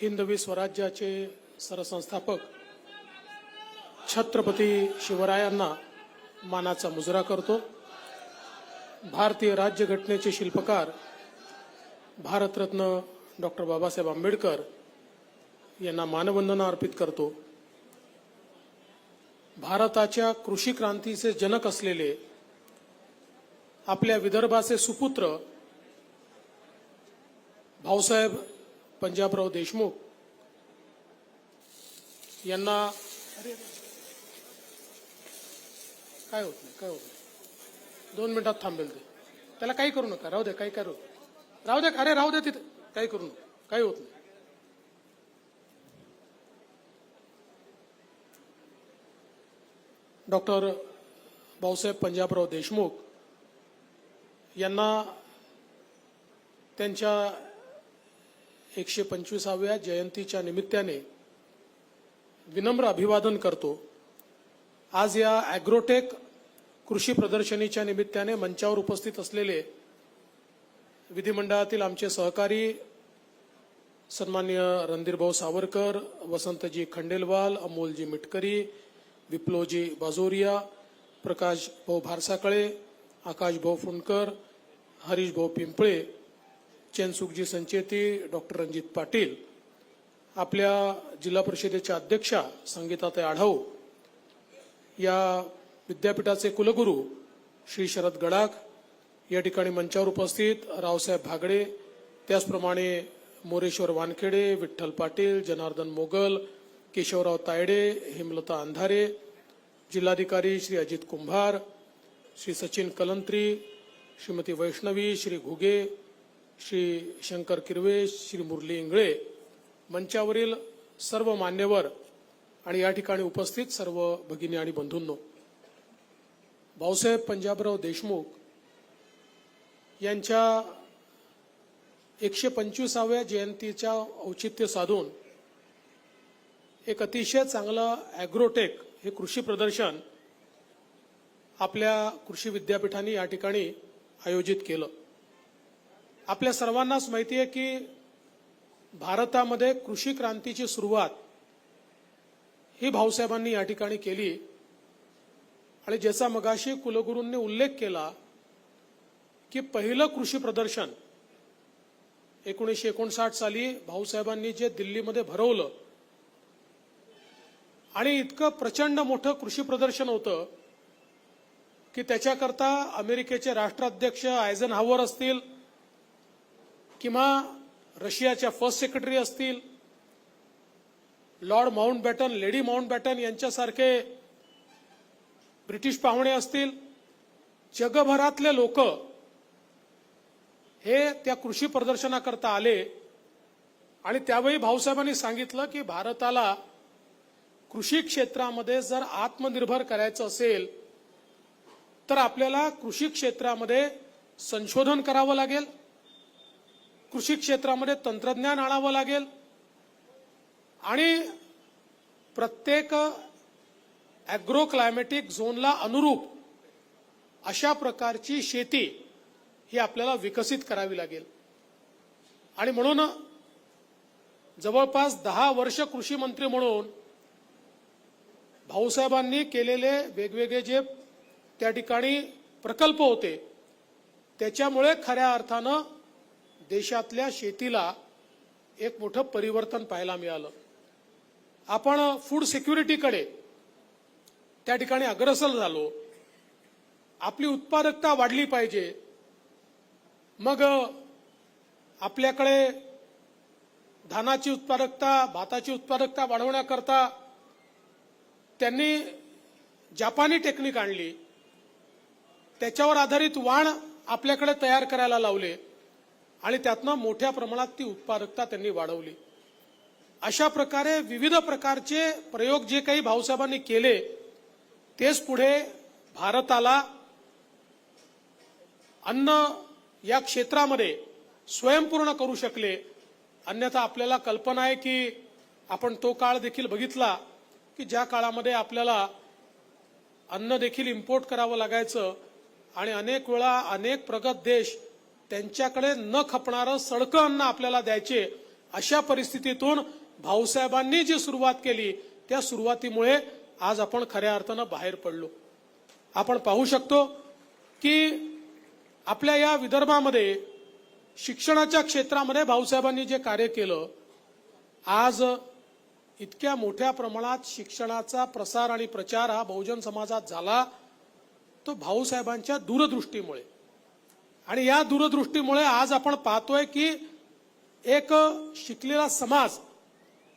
हिंदवी स्वराज्याचे सरसंस्थापक छत्रपती शिवरायांना मानाचा मुजरा करतो. भारतीय राज्यघटनेचे शिल्पकार भारतरत्न डॉक्टर बाबासाहेब आंबेडकर यांना मानवंदना अर्पित करतो. भारताच्या कृषी क्रांतीचे जनक असलेले आपल्या विदर्भाचे सुपुत्र भाऊसाहेब पंजाबराव देशमुख यांना काय होत नाही काय होत नाही. दोन मिनिटात थांबेल ते. त्याला काही करू नका राहू दे काही करू राहू दे अरे राहू दे तिथे. काही करू नका काही होत नाही. डॉक्टर भाऊसाहेब पंजाबराव देशमुख यांना त्यांच्या एकशे पंचवीसाव्या जयंतीच्या निमित्ताने विनम्र अभिवादन करतो. आज या ॲग्रोटेक कृषी प्रदर्शनीच्या निमित्ताने मंचावर उपस्थित असलेले विधिमंडळातील आमचे सहकारी सन्मान्य रणधीरभाऊ सावरकर वसंतजी खंडेलवाल अमोलजी मिटकरी विप्लोजी बाजोरिया प्रकाश भाऊ भारसाकळे आकाश भाऊ फुंडकर हरीश भाऊ पिंपळे चेनसुखजी संचेती डॉक्टर रणजित पाटील आपल्या जिल्हा परिषदेच्या अध्यक्षा संगीताताई आढाऊ या विद्यापीठाचे कुलगुरू श्री शरद गडाख या ठिकाणी मंचावर उपस्थित रावसाहेब भागडे त्याचप्रमाणे मोरेश्वर वानखेडे विठ्ठल पाटील जनार्दन मोगल केशवराव तायडे हेमलता अंधारे जिल्हाधिकारी श्री अजित कुंभार श्री सचिन कलंत्री श्रीमती वैष्णवी श्री घुगे श्री शंकर किरवे श्री मुरली इंगळे मंचावरील सर्व मान्यवर आणि या ठिकाणी उपस्थित सर्व भगिनी आणि बंधूंनो भाऊसाहेब पंजाबराव देशमुख यांच्या एकशे पंचवीसाव्या जयंतीच्या औचित्य साधून एक अतिशय चांगलं ॲग्रोटेक हे कृषी प्रदर्शन आपल्या कृषी विद्यापीठाने या ठिकाणी आयोजित केलं. आपल्या सर्वांनाच माहिती आहे की भारतामध्ये कृषी क्रांतीची सुरुवात ही भाऊसाहेबांनी या ठिकाणी केली. आणि ज्याचा मगाशी कुलगुरूंनी उल्लेख केला की पहिलं कृषी प्रदर्शन एकोणीसशे एकोणसाठ साली भाऊसाहेबांनी जे दिल्लीमध्ये भरवलं. आणि इतकं प्रचंड मोठं कृषी प्रदर्शन होतं की त्याच्याकरता अमेरिकेचे राष्ट्राध्यक्ष आयझन हावर असतील किंवा रशियाच्या फर्स्ट सेक्रेटरी असतील Lord Mountbatten lady Mountbatten यांच्यासारखे ब्रिटिश पाहुणे असतील जगभरातले लोक हे त्या कृषी प्रदर्शनाकरता आले आणि त्यावेळी भाऊसाहेबांनी सांगितलं की भारताला कृषी क्षेत्रामध्ये जर आत्मनिर्भर करायचं असेल तर आपल्याला कृषी क्षेत्रामध्ये संशोधन करावं लागेल. कृषी क्षेत्रामध्ये तंत्रज्ञान आणावं लागेल. आणि प्रत्येक ॲग्रो क्लायमॅटिक झोनला अनुरूप अशा प्रकारची शेती ही आपल्याला विकसित करावी लागेल. आणि म्हणून जवळपास दहा वर्ष कृषी मंत्री म्हणून भाऊसाहेबांनी केलेले वेगवेगळे जे त्या ठिकाणी प्रकल्प होते त्याच्यामुळे खऱ्या अर्थानं देशातल्या शेतीला एक मोठं परिवर्तन पाहायला मिळालं. आपण फूड सिक्युरिटीकडे त्या ठिकाणी अग्रसर झालो. आपली उत्पादकता वाढली पाहिजे. मग आपल्याकडे धानाची उत्पादकता भाताची उत्पादकता वाढवण्याकरता त्यांनी जापानी टेक्निक आणली. त्याच्यावर आधारित वाण आपल्याकडे तयार करायला लावले. आणि त्यातनं मोठ्या प्रमाणात ती उत्पादकता त्यांनी वाढवली. अशा प्रकारे विविध प्रकारचे प्रयोग जे काही भाऊसाहेबांनी केले तेच पुढे भारताला अन्न या क्षेत्रामध्ये स्वयंपूर्ण करू शकले. अन्यथा आपल्याला कल्पना आहे की आपण तो काळ देखील बघितला की ज्या काळामध्ये आपल्याला अन्न देखील इम्पोर्ट करावं लागायचं आणि अनेक वेळा अनेक प्रगत देश त्यांच्याकडे न खपणारं सडकं अन्न आपल्याला द्यायचे अशा परिस्थितीतून भाऊसाहेबांनी जी सुरुवात केली त्या सुरुवातीमुळे आज आपण खऱ्या अर्थानं बाहेर पडलो. आपण पाहू शकतो की आपल्या या विदर्भामध्ये शिक्षणाच्या क्षेत्रामध्ये भाऊसाहेबांनी जे कार्य केलं आज इतक्या मोठ्या प्रमाणात शिक्षणाचा प्रसार आणि प्रचार हा बहुजन समाजात झाला तो भाऊसाहेबांच्या दूरदृष्टीमुळे. आणि या दूरदृष्टीमुळे आज आपण पाहतोय की एक शिकलेला समाज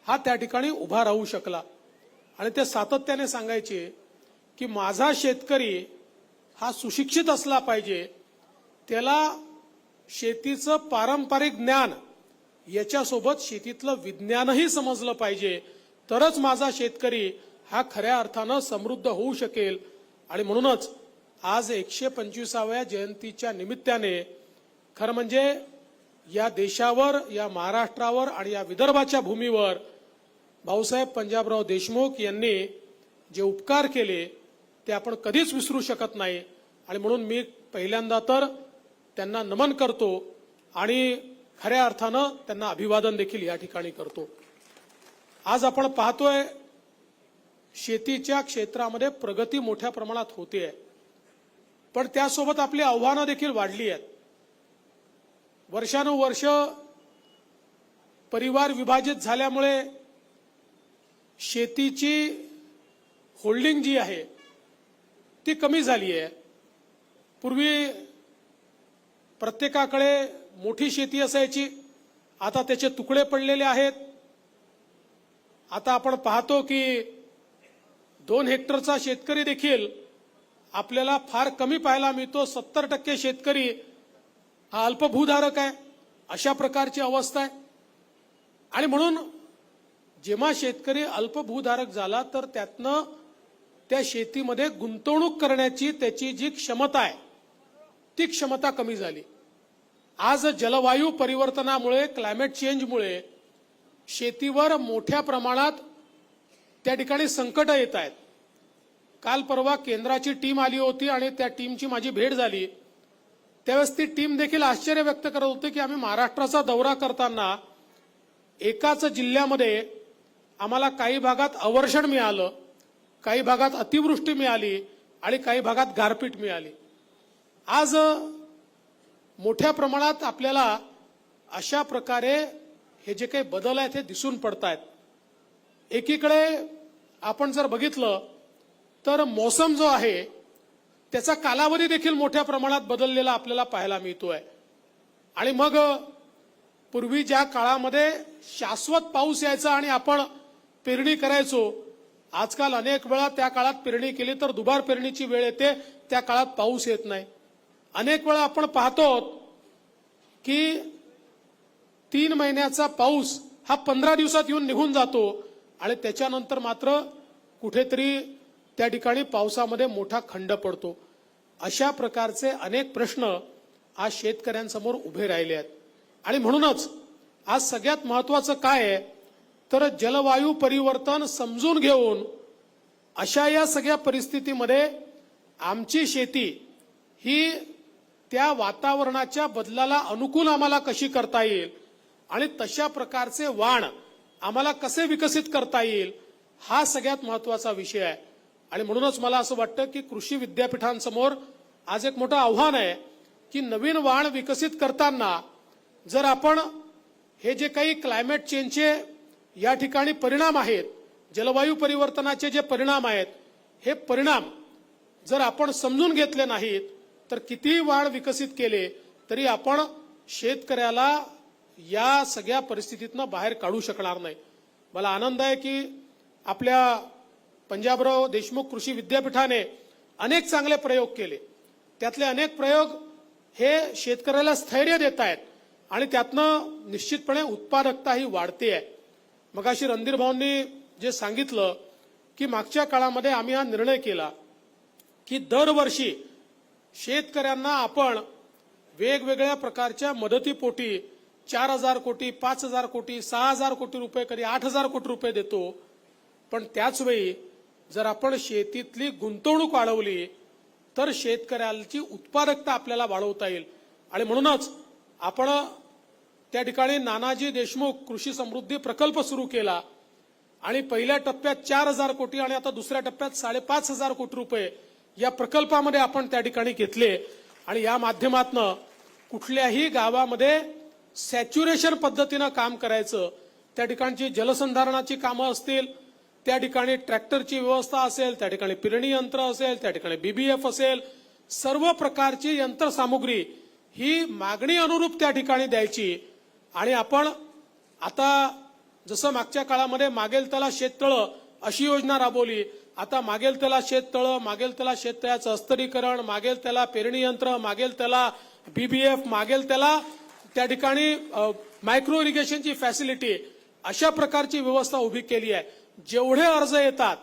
हा त्या ठिकाणी उभा राहू शकला. आणि ते सातत्याने सांगायचे की माझा शेतकरी हा सुशिक्षित असला पाहिजे त्याला शेतीचं पारंपरिक ज्ञान याच्यासोबत शेतीतलं विज्ञानही समजलं पाहिजे. तरच माझा शेतकरी हा खऱ्या अर्थानं समृद्ध होऊ शकेल. आणि म्हणूनच आज एकशे पंचवीसाव्या जयंतीच्या निमित्ताने खरं म्हणजे या देशावर या महाराष्ट्रावर आणि या विदर्भाच्या भूमीवर भाऊसाहेब पंजाबराव देशमुख यांनी जे उपकार केले ते आपण कधीच विसरू शकत नाही. आणि म्हणून मी पहिल्यांदा तर त्यांना नमन करतो आणि खऱ्या अर्थानं त्यांना अभिवादन देखील या ठिकाणी करतो. आज आपण पाहतोय शेतीच्या क्षेत्रामध्ये प्रगती मोठ्या प्रमाणात होते आहे पण त्यासोबत आपली आव्हानं देखील वाढली आहेत. वर्षानुवर्ष परिवार विभाजित झाल्यामुळे शेतीची होल्डिंग जी आहे ती कमी झाली आहे. पूर्वी प्रत्येकाकडे मोठी शेती असायची आता त्याचे तुकडे पडलेले आहेत. आता आपण पाहतो की दोन हेक्टरचा शेतकरी देखील आपल्याला फार कमी पाहायला मिळतो. सत्तर टक्के शेतकरी हा अल्पभूधारक आहे. अशा प्रकारची अवस्था आहे. आणि म्हणून जेव्हा शेतकरी अल्पभूधारक झाला तर त्यातनं त्या शेतीमध्ये गुंतवणूक करण्याची त्याची जी क्षमता आहे ती क्षमता कमी झाली. आज जलवायू परिवर्तनामुळे क्लायमेट चेंजमुळे शेतीवर मोठ्या प्रमाणात त्या ठिकाणी संकट येत आहेत. काल परवा केंद्राची टीम आली होती आणि त्या टीमची माझी भेट झाली. त्यावेळेस ती टीम देखील आश्चर्य व्यक्त करत होती की आम्ही महाराष्ट्राचा दौरा करताना एकाच जिल्ह्यामध्ये आम्हाला काही भागात अवर्षण मिळालं काही भागात अतिवृष्टी मिळाली आणि काही भागात गारपीट मिळाली. आज मोठ्या प्रमाणात आपल्याला अशा प्रकारे हे जे काही बदल आहेत हे दिसून पडत आहेत एकीकडे आपण जर बघितलं तर मोसम जो आहे त्याचा कालावधी देखील मोठ्या प्रमाणात बदललेला आपल्याला पाहायला मिळतोय. आणि मग पूर्वी ज्या काळामध्ये शाश्वत पाऊस यायचा आणि आपण पेरणी करायचो आजकाल अनेक वेळा त्या काळात पेरणी केली तर दुबार पेरणीची वेळ येते त्या काळात पाऊस येत नाही. अनेक वेळा आपण पाहतो की तीन महिन्याचा पाऊस हा पंधरा दिवसात येऊन निघून जातो आणि त्याच्यानंतर मात्र कुठेतरी त्या ठिकाणी पावसामध्ये मोठा खंड पडतो. अशा प्रकारचे अनेक प्रश्न आज शेतकऱ्यांसमोर उभे राहिले आहेत. आणि म्हणूनच आज सगळ्यात महत्वाचं काय आहे तर जलवायू परिवर्तन समजून घेऊन अशा या सगळ्या परिस्थितीमध्ये आमची शेती ही त्या वातावरणाच्या बदलाला अनुकूल आम्हाला कशी करता येईल आणि तशा प्रकारचे वाण आम्हाला कसे विकसित करता येईल हा सगळ्यात महत्त्वाचा विषय आहे. आणि म्हणूनच मला असं वाटतं की कृषी विद्यापीठांसमोर आज एक मोठं आव्हान आहे की नवीन वाण विकसित करताना जर आपण हे जे काही क्लायमेट चेंजचे या ठिकाणी परिणाम आहेत जलवायू परिवर्तनाचे जे परिणाम आहेत हे परिणाम जर आपण समजून घेतले नाहीत तर कितीही वाण विकसित केले तरी आपण शेतकऱ्याला या सगळ्या परिस्थितीतनं बाहेर काढू शकणार नाही. मला आनंद आहे की आपल्या पंजाबराव देशमुख कृषी विद्यापीठाने अनेक चांगले प्रयोग केले. त्यातले अनेक प्रयोग हे शेतकऱ्याला स्थैर्य देत आहेत आणि त्यातनं निश्चितपणे उत्पादकता ही वाढते आहे. मग अशी रणधीर भाऊंनी जे सांगितलं की मागच्या काळामध्ये आम्ही हा निर्णय केला की दरवर्षी शेतकऱ्यांना आपण वेगवेगळ्या प्रकारच्या मदतीपोटी चार हजार कोटी पाच हजार कोटी सहा हजार कोटी रुपये कधी आठ हजार कोटी रुपये देतो. पण त्याचवेळी जर आपण शेतीतली गुंतवणूक वाढवली तर शेतकऱ्याची उत्पादकता आपल्याला वाढवता येईल. आणि म्हणूनच आपण त्या ठिकाणी नानाजी देशमुख कृषी समृद्धी प्रकल्प सुरू केला आणि पहिल्या टप्प्यात चार हजार कोटी आणि आता दुसऱ्या टप्प्यात साडेपाच हजार कोटी रुपये या प्रकल्पामध्ये आपण त्या ठिकाणी घेतले. आणि या माध्यमातनं कुठल्याही गावामध्ये सॅच्युरेशन पद्धतीनं काम करायचं त्या ठिकाणची जलसंधारणाची कामं असतील त्या ठिकाणी ट्रॅक्टरची व्यवस्था असेल त्या ठिकाणी पेरणी यंत्र असेल त्या ठिकाणी बीबीएफ असेल सर्व प्रकारची यंत्रसामुग्री ही मागणी अनुरूप त्या ठिकाणी द्यायची. आणि आपण आता जसं मागच्या काळामध्ये मागेल त्याला शेततळं अशी योजना राबवली आता मागेल त्याला शेततळं मागेल त्याला शेततळ्याचं अस्तरीकरण मागेल त्याला पेरणी यंत्र मागेल त्याला बीबीएफ मागेल त्याला त्या ठिकाणी मायक्रो इरिगेशनची फॅसिलिटी अशा प्रकारची व्यवस्था उभी केली आहे. जेवढे अर्ज येतात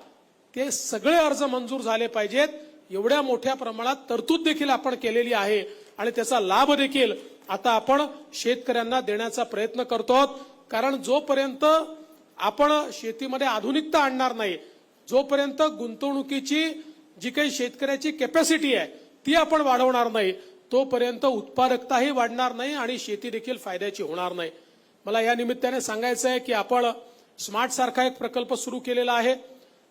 ते सगळे अर्ज मंजूर झाले पाहिजेत. एवढ्या मोठ्या प्रमाणात तरतूद देखील आपण केलेली आहे आणि त्याचा लाभ देखील आता आपण शेतकऱ्यांना देण्याचा प्रयत्न करतो. आहोत कारण जोपर्यंत आपण शेतीमध्ये आधुनिकता आणणार नाही जोपर्यंत गुंतवणुकीची जी काही शेतकऱ्याची कॅपॅसिटी आहे ती आपण वाढवणार नाही तोपर्यंत उत्पादकताही वाढणार नाही आणि शेती देखील फायद्याची होणार नाही. मला या निमित्ताने सांगायचं आहे की आपण स्मार्ट सारखा एक प्रकल्प सुरू केलेला आहे.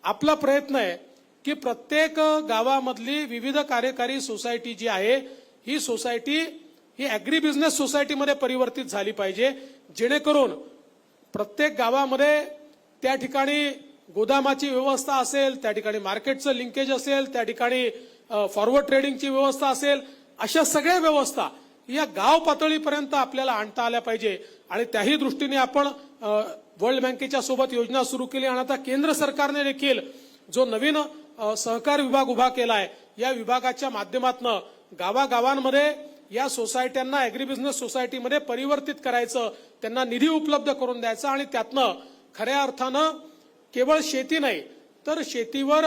आपला प्रयत्न आहे की प्रत्येक गावामधली विविध कार्यकारी सोसायटी जी आहे ही सोसायटी ही अॅग्री बिझनेस सोसायटीमध्ये परिवर्तित झाली पाहिजे. जेणेकरून प्रत्येक गावामध्ये त्या ठिकाणी गोदामाची व्यवस्था असेल त्या ठिकाणी मार्केटचं लिंकेज असेल त्या ठिकाणी फॉरवर्ड ट्रेडिंगची व्यवस्था असेल अशा सगळ्या व्यवस्था या गाव पातळीपर्यंत आपल्याला आणता आल्या पाहिजे. आणि त्याही दृष्टीने आपण वर्ल्ड बँकेच्या सोबत योजना सुरू केली आणि आता केंद्र सरकारने देखील जो नवीन सहकार विभाग उभा केला आहे या विभागाच्या माध्यमातून गावागावांमध्ये या सोसायट्यांना अॅग्री बिझनेस सोसायटीमध्ये परिवर्तित करायचं त्यांना निधी उपलब्ध करून द्यायचा आणि त्यातनं खऱ्या अर्थानं केवळ शेती नाही तर शेतीवर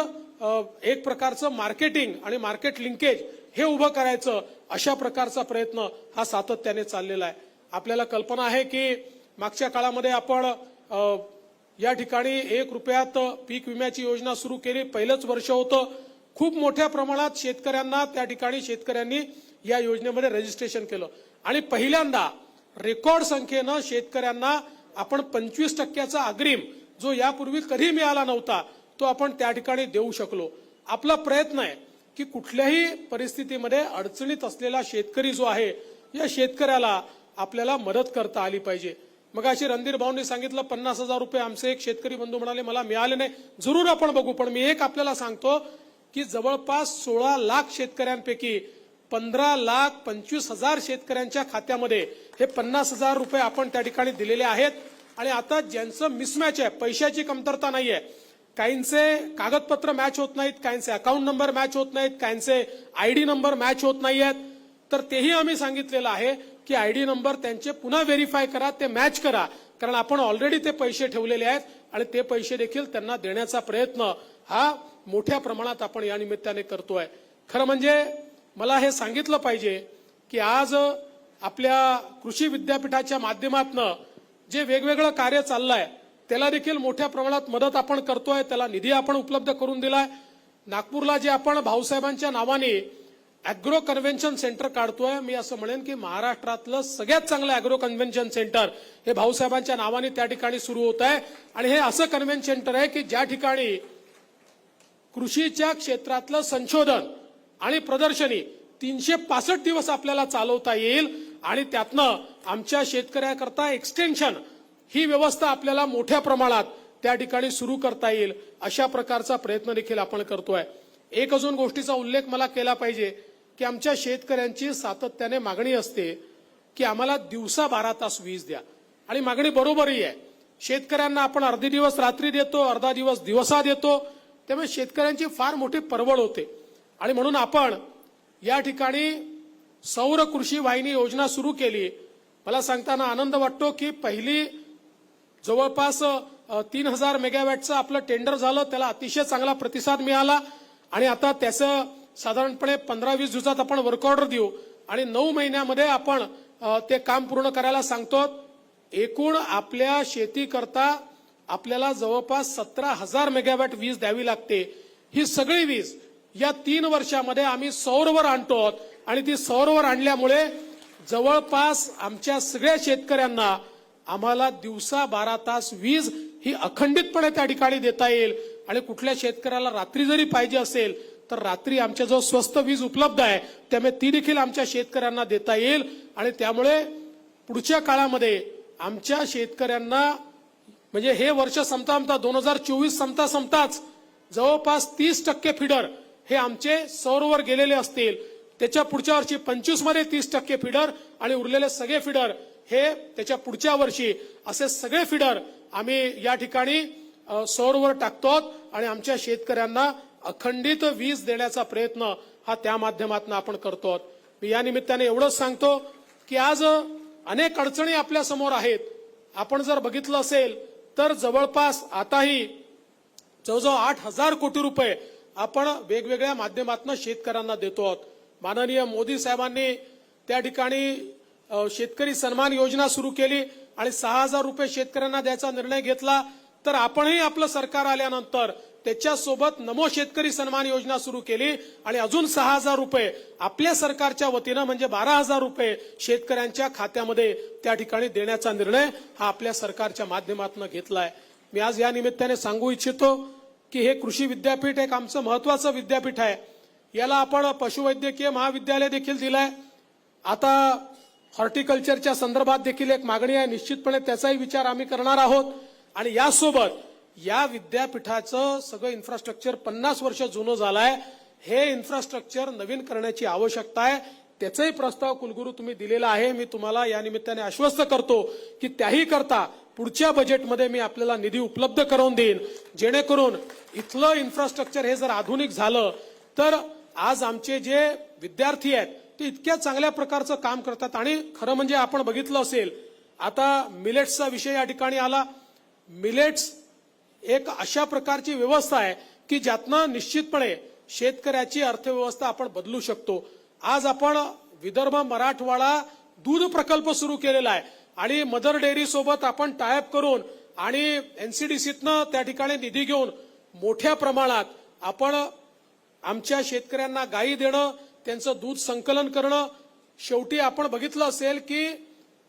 एक प्रकारचं मार्केटिंग आणि मार्केट लिंकेज हे उभं करायचं अशा प्रकारचा प्रयत्न हा सातत्याने चाललेला आहे. आपल्याला कल्पना आहे की मागच्या काळामध्ये आपण या ठिकाणी एक रुपयात पीक विम्याची योजना सुरू केली. पहिलंच वर्ष होतं. खूप मोठ्या प्रमाणात शेतकऱ्यांना त्या ठिकाणी शेतकऱ्यांनी या योजनेमध्ये रजिस्ट्रेशन केलं. आणि पहिल्यांदा रेकॉर्ड संख्येनं शेतकऱ्यांना आपण पंचवीस टक्क्याचा अग्रिम जो यापूर्वी कधी मिळाला नव्हता तो आपण त्या ठिकाणी देऊ शकलो. आपला प्रयत्न आहे की कुठल्याही परिस्थितीमध्ये अडचणीत असलेला शेतकरी जो आहे या शेतकऱ्याला आपल्याला मदत करता आली पाहिजे. मग अशी रणधीर भाऊंनी सांगितलं पन्नास हजार रुपये आमचे एक शेतकरी बंधू म्हणाले मला मिळाले नाही. जरूर आपण बघू पण मी एक आपल्याला सांगतो की जवळपास सोळा लाख शेतकऱ्यांपैकी पंधरा लाख पंचवीस हजार शेतकऱ्यांच्या खात्यामध्ये हे पन्नास हजार रुपये आपण त्या ठिकाणी दिलेले आहेत. आणि आता ज्यांचं मिसमॅच आहे पैशाची कमतरता नाहीये. काहींचे कागदपत्र मॅच होत नाहीत काहींचे अकाउंट नंबर मॅच होत नाहीत काहींचे आयडी नंबर मॅच होत नाहीयेत. तर तेही आम्ही सांगितलेलं आहे की आयडी नंबर त्यांचे पुन्हा व्हेरीफाय करा ते मॅच करा. कारण आपण ऑलरेडी ते पैसे ठेवलेले आहेत आणि ते पैसे देखील त्यांना देण्याचा प्रयत्न हा मोठ्या प्रमाणात आपण या निमित्ताने करतोय. खरं म्हणजे मला हे सांगितलं पाहिजे की आज आपल्या कृषी विद्यापीठाच्या माध्यमातनं जे वेगवेगळं कार्य चाललंय त्याला देखील मोठ्या प्रमाणात मदत आपण करतोय त्याला निधी आपण उपलब्ध करून दिलाय. नागपूरला जे आपण भाऊसाहेबांच्या नावाने अॅग्रो कन्व्हेन्शन सेंटर काढतोय. मी असं म्हणेन की महाराष्ट्रातलं सगळ्यात चांगलं अॅग्रो कन्व्हेन्शन सेंटर हे भाऊसाहेबांच्या नावाने त्या ठिकाणी सुरू होत आहे आणि हे असं कन्व्हेन्शन सेंटर आहे की ज्या ठिकाणी कृषीच्या क्षेत्रातलं संशोधन आणि प्रदर्शनी तीनशे पासष्ट दिवस आपल्याला चालवता येईल. आणि त्यातनं आमच्या शेतकऱ्याकरता एक्सटेन्शन ही व्यवस्था आपल्याला मोठ्या प्रमाणात त्या ठिकाणी सुरू करता येईल. अशा प्रकारचा प्रयत्न देखील आपण करतोय. एक अजून गोष्टीचा उल्लेख मला केला पाहिजे. की आमच्या शेतकऱ्यांची सातत्याने मागणी असते की आम्हाला दिवसा बारा तास वीज द्या. आणि मागणी बरोबरही आहे. शेतकऱ्यांना आपण अर्धे दिवस रात्री देतो अर्धा दिवस दिवसा देतो. त्यामुळे शेतकऱ्यांची फार मोठी परवड होते. आणि म्हणून आपण या ठिकाणी सौर कृषी वाहिनी योजना सुरू केली. मला सांगताना आनंद वाटतो की पहिली जवळपास तीन हजार मेगावॅटचं आपलं टेंडर झालं. त्याला अतिशय चांगला प्रतिसाद मिळाला. आणि आता त्याचं साधारणपणे पंधरा वीस दिवसात आपण वर्क ऑर्डर देऊ आणि नऊ महिन्यामध्ये आपण ते काम पूर्ण करायला सांगतो. एकूण आपल्या शेतीकरता आपल्याला जवळपास सतरा हजार मेगावॅट वीज द्यावी लागते. ही सगळी वीज या तीन वर्षामध्ये आम्ही सौरवर आणतो आहोत. आणि ती सौरवर आणल्यामुळे जवळपास आमच्या सगळ्या शेतकऱ्यांना आम्हाला दिवसा बारा तास वीज ही अखंडितपणे त्या ठिकाणी देता येईल. आणि कुठल्या शेतकऱ्याला रात्री जरी पाहिजे असेल तर रात्री आमच्याजवळ स्वस्त वीज उपलब्ध आहे. त्यामुळे ती देखील आमच्या शेतकऱ्यांना देता येईल. आणि त्यामुळे पुढच्या काळामध्ये आमच्या शेतकऱ्यांना म्हणजे हे वर्ष संपता संपता दोन हजार चोवीस संपता संपताच जवळपास तीस टक्के फिडर हे आमचे सौरवर गेलेले असतील. त्याच्या पुढच्या वर्षी पंचवीसमध्ये तीस टक्के फिडर आणि उरलेले सगळे फिडर हे त्याच्या पुढच्या वर्षी असे सगळे फिडर आम्ही या ठिकाणी सौरवर टाकतो आणि आमच्या शेतकऱ्यांना अखंडित वीज देण्याचा प्रयत्न हा त्या माध्यमातून आपण करतो. मी या निमित्ताने एवढंच सांगतो की आज अनेक अडचणी आपल्यासमोर आहेत. आपण जर बघितलं असेल तर जवळपास आताही जवळजवळ आठ हजार कोटी रुपये आपण वेगवेगळ्या माध्यमातून शेतकऱ्यांना देतो आहोत. माननीय मोदी साहेबांनी त्या ठिकाणी शेतकरी सन्मान योजना सुरू केली आणि सहा हजार रुपये शेतकऱ्यांना द्यायचा निर्णय घेतला. तर आपणही आपलं सरकार आल्यानंतर त्याच्यासोबत नमो शेतकरी सन्मान योजना सुरू केली आणि अजून सहा हजार रुपये आपल्या सरकारच्या वतीनं म्हणजे बारा हजार रुपये शेतकऱ्यांच्या खात्यामध्ये त्या ठिकाणी देण्याचा निर्णय हा आपल्या सरकारच्या माध्यमातून घेतलाय. मी आज या निमित्ताने सांगू इच्छितो की हे कृषी विद्यापीठ एक आमचं महत्वाचं विद्यापीठ आहे. याला आपण पशुवैद्यकीय महाविद्यालय देखील दिलंय. आता हॉर्टिकल्चरच्या संदर्भात देखील एक मागणी आहे. निश्चितपणे त्याचाही विचार आम्ही करणार आहोत. आणि यासोबत या विद्यापीठाचं सगळं इन्फ्रास्ट्रक्चर पन्नास वर्ष जुनं झालंय. हे इन्फ्रास्ट्रक्चर नवीन करण्याची आवश्यकता आहे. त्याचाही प्रस्ताव कुलगुरू तुम्ही दिलेला आहे. मी तुम्हाला या निमित्ताने आश्वस्त करतो की त्याही करता पुढच्या बजेटमध्ये मी आपल्याला निधी उपलब्ध करून देईन. जेणेकरून इथलं इन्फ्रास्ट्रक्चर हे जर आधुनिक झालं तर आज आमचे जे विद्यार्थी आहेत ते इतक्या चांगल्या प्रकारचं काम करतात. आणि खरं म्हणजे आपण बघितलं असेल आता मिलेट्सचा विषय या ठिकाणी आला. मिलेट्स एक अशा प्रकारची व्यवस्था आहे की ज्यातनं निश्चितपणे शेतकऱ्याची अर्थव्यवस्था आपण बदलू शकतो. आज आपण विदर्भ मराठवाडा दूध प्रकल्प सुरू केलेला आहे आणि मदर डेअरी सोबत आपण टायअप करून आणि एनसीडीसीतनं त्या ठिकाणी निधी घेऊन मोठ्या प्रमाणात आपण आमच्या शेतकऱ्यांना गायी देणं त्यांचं दूध संकलन करणं शेवटी आपण बघितलं असेल की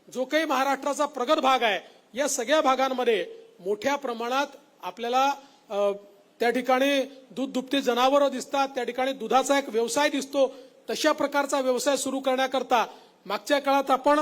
जो काही महाराष्ट्राचा प्रगत भाग आहे या सगळ्या भागांमध्ये मोठ्या प्रमाणात आपल्याला त्या ठिकाणी दूध दुभती जनावरं दिसतात त्या ठिकाणी दुधाचा एक व्यवसाय दिसतो तशा प्रकारचा व्यवसाय सुरू करण्याकरता मागच्या काळात आपण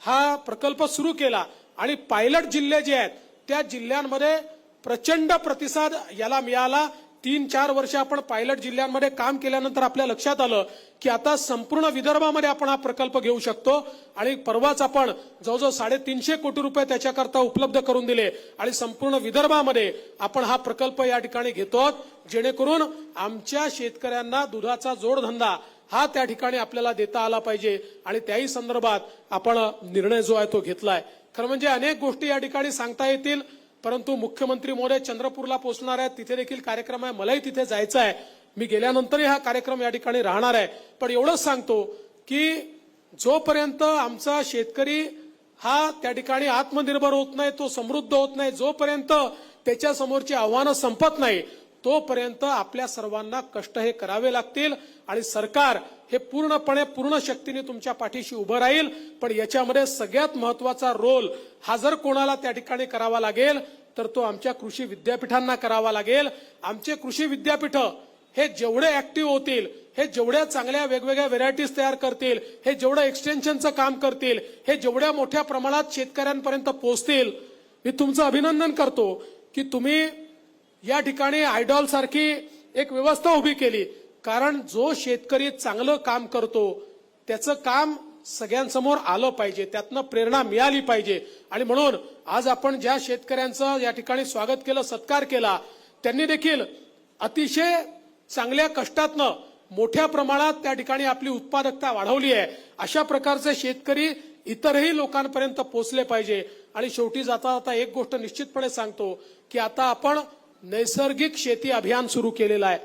हा प्रकल्प सुरू केला. आणि पायलट जिल्हे जे आहेत त्या जिल्ह्यांमध्ये प्रचंड प्रतिसाद याला मिळाला. तीन चार वर्ष आपण पायलट जिल्ह्यांमध्ये काम केल्यानंतर आपल्या लक्षात आलं की आता संपूर्ण विदर्भामध्ये आपण हा प्रकल्प घेऊ शकतो आणि परवाच आपण जवळजवळ साडेतीनशे कोटी रुपये त्याच्याकरता उपलब्ध करून दिले आणि संपूर्ण विदर्भामध्ये आपण हा प्रकल्प या ठिकाणी घेतो जेणेकरून आमच्या शेतकऱ्यांना दुधाचा जोडधंदा हा त्या ठिकाणी आपल्याला देता आला पाहिजे आणि त्याही संदर्भात आपण निर्णय जो आहे तो घेतलाय. खरं म्हणजे अनेक गोष्टी या ठिकाणी सांगता येतील. परंतु मुख्यमंत्री महोदय चंद्रपूरला पोहोचणार आहेत. तिथे देखील कार्यक्रम आहे. मलाही तिथे जायचं आहे. मी गेल्यानंतरही हा कार्यक्रम या ठिकाणी राहणार आहे. पण एवढंच सांगतो की जोपर्यंत आमचा शेतकरी हा त्या ठिकाणी आत्मनिर्भर होत नाही तो समृद्ध होत नाही जोपर्यंत त्याच्यासमोरची आव्हानं संपत नाही तोपर्यंत आपल्या सर्वांना कष्ट हे करावे लागतील आणि सरकार हे पूर्णपणे पूर्ण शक्तीने तुमच्या पाठीशी उभं राहील. पण याच्यामध्ये सगळ्यात महत्त्वाचा रोल हा जर कोणाला त्या ठिकाणी करावा लागेल तर तो आमच्या कृषी विद्यापीठांना करावा लागेल. आमचे कृषी विद्यापीठ हे जेवढे ऍक्टिव्ह होतील हे जेवढ्या चांगल्या वेगवेगळ्या व्हेरायटीज तयार करतील हे जेवढं एक्सटेन्शनचं काम करतील हे जेवढ्या मोठ्या प्रमाणात शेतकऱ्यांपर्यंत पोहोचतील मी तुमचं अभिनंदन करतो की तुम्ही या ठिकाणी आयडॉल सारखी एक व्यवस्था उभी केली. कारण जो शेतकरी चांगलं काम करतो त्याचं काम सगळ्यांसमोर आलं पाहिजे त्यातनं प्रेरणा मिळाली पाहिजे. आणि म्हणून आज आपण ज्या शेतकऱ्यांचं या ठिकाणी स्वागत केलं सत्कार केला त्यांनी देखील अतिशय चांगल्या कष्टातनं मोठ्या प्रमाणात त्या ठिकाणी आपली उत्पादकता वाढवली आहे. अशा प्रकारचे शेतकरी इतरही लोकांपर्यंत पोचले पाहिजे. आणि शेवटी जाता जाता एक गोष्ट निश्चितपणे सांगतो की आता आपण नैसर्गिक शेती अभियान सुरू केलेलं आहे.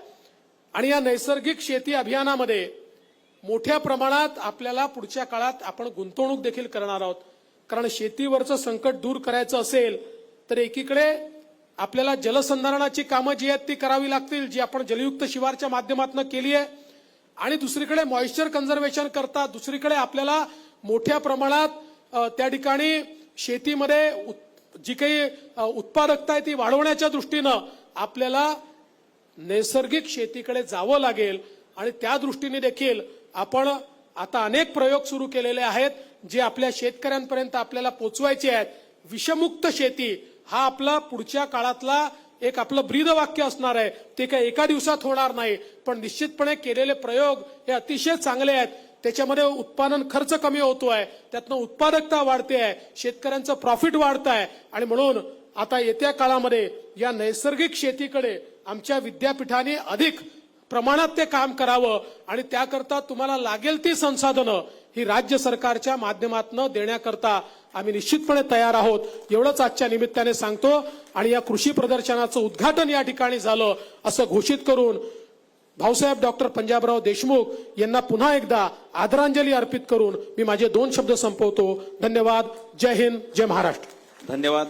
आणि या नैसर्गिक शेती अभियानामध्ये मोठ्या प्रमाणात आपल्याला पुढच्या काळात आपण गुंतवणूक देखील करणार आहोत. कारण शेतीवरचं संकट दूर करायचं असेल तर एकीकडे आपल्याला जलसंधारणाची कामं जी आहेत ती करावी लागतील जी आपण जलयुक्त शिवारच्या माध्यमातून केली आहे. आणि दुसरीकडे मॉइश्चर कन्झर्वेशन करता दुसरीकडे आपल्याला मोठ्या प्रमाणात त्या ठिकाणी शेतीमध्ये जी काही उत्पादकता आहे ती वाढवण्याच्या दृष्टीनं आपल्याला नैसर्गिक शेतीकडे जावं लागेल आणि त्या दृष्टीने देखील आपण आता अनेक प्रयोग सुरू केलेले आहेत जे आपल्या शेतकऱ्यांपर्यंत आपल्याला पोचवायचे आहेत. विषमुक्त शेती हा आपला पुढच्या काळातला एक आपलं ब्रीद वाक्य असणार आहे. ते काही एका दिवसात होणार नाही पण निश्चितपणे केलेले प्रयोग हे अतिशय चांगले आहेत. त्याच्यामध्ये उत्पादन खर्च कमी होतो आहे त्यातनं उत्पादकता वाढते आहे शेतकऱ्यांचं प्रॉफिट वाढत आहे आणि म्हणून आता येत्या काळामध्ये या नैसर्गिक शेतीकडे आमच्या विद्यापीठाने अधिक प्रमाणात ते काम करावं आणि त्याकरता तुम्हाला लागेल ती संसाधनं ही राज्य सरकारच्या माध्यमातून देण्याकरता आम्ही निश्चितपणे तयार आहोत. एवढंच आजच्या निमित्ताने सांगतो आणि या कृषी प्रदर्शनाचं उद्घाटन या ठिकाणी झालं असं घोषित करून भाऊसाहेब डॉक्टर पंजाबराव देशमुख यांना पुन्हा एकदा आदरांजली अर्पित करून मी माझे दोन शब्द संपवतो. धन्यवाद. जय हिंद. जय महाराष्ट्र. धन्यवाद.